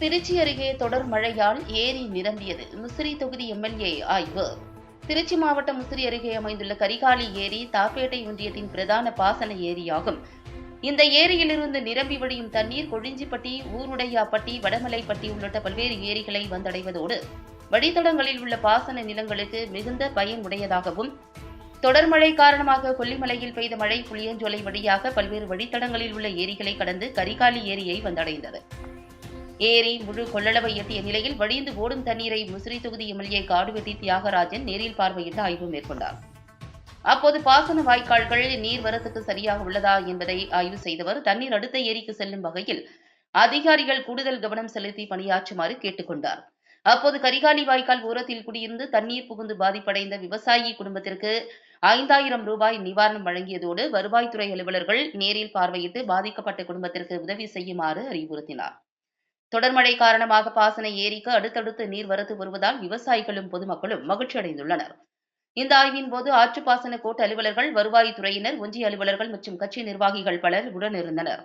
திருச்சி அருகே தொடர் மழையால் ஏரி நிரம்பியது. முசிறி தொகுதி எம்எல்ஏ ஆய்வு. திருச்சி மாவட்டம் முசிறி அருகே அமைந்துள்ள கரிகாலி ஏரி தாப்பேட்டை ஒன்றியத்தின் பிரதான பாசன ஏரியாகும். இந்த ஏரியிலிருந்து நிரம்பி வழியும் தண்ணீர் கொழிஞ்சிப்பட்டி ஊருடையாப்பட்டி வடமலைப்பட்டி உள்ளிட்ட பல்வேறு ஏரிகளை வந்தடைவதோடு வழித்தடங்களில் உள்ள பாசன நிலங்களுக்கு மிகுந்த பயன் உடையதாகவும் தொடர் மழை காரணமாக கொல்லிமலையில் பெய்த மழை புளியஞ்சோலை வழியாக பல்வேறு வழித்தடங்களில் உள்ள ஏரிகளை கடந்து கரிகாலி ஏரியை வந்தடைந்தது. ஏரி முழு கொள்ளளவை எட்டிய நிலையில் வழிந்து ஓடும் தண்ணீரை முசிறி தொகுதி எம்எல்ஏ காடுவெட்டி தியாகராஜன் நேரில் பார்வையிட்டு ஆய்வு மேற்கொண்டார். அப்போது பாசன வாய்க்கால்கள் நீர்வரத்துக்கு சரியாக உள்ளதா என்பதை ஆய்வு செய்தவர் தண்ணீர் அடுத்த ஏரிக்கு செல்லும் வகையில் அதிகாரிகள் கூடுதல் கவனம் செலுத்தி பணியாற்றுமாறு கேட்டுக்கொண்டார். அப்போது கரிகாலி வாய்க்கால் ஓரத்தில் குடியிருந்து தண்ணீர் புகுந்து பாதிப்படைந்த விவசாயி குடும்பத்திற்கு ஐந்தாயிரம் ரூபாய் நிவாரணம் வழங்கியதோடு வருவாய்த்துறை அலுவலர்கள் நேரில் பார்வையிட்டு பாதிக்கப்பட்ட குடும்பத்திற்கு உதவி செய்யுமாறு அறிவுறுத்தினார். தொடர்மழை காரணமாக பாசன ஏரிக்கு அடுத்தடுத்து நீர்வரத்து வருவதால் விவசாயிகளும் பொதுமக்களும் மகிழ்ச்சி அடைந்துள்ளனர். இந்த ஆய்வின் போது ஆற்றுப்பாசன கோட்ட அலுவலர்கள் வருவாய்த்துறையினர் ஒன்றிய அலுவலர்கள் மற்றும் கட்சி நிர்வாகிகள் பலர் உடனிருந்தனர்.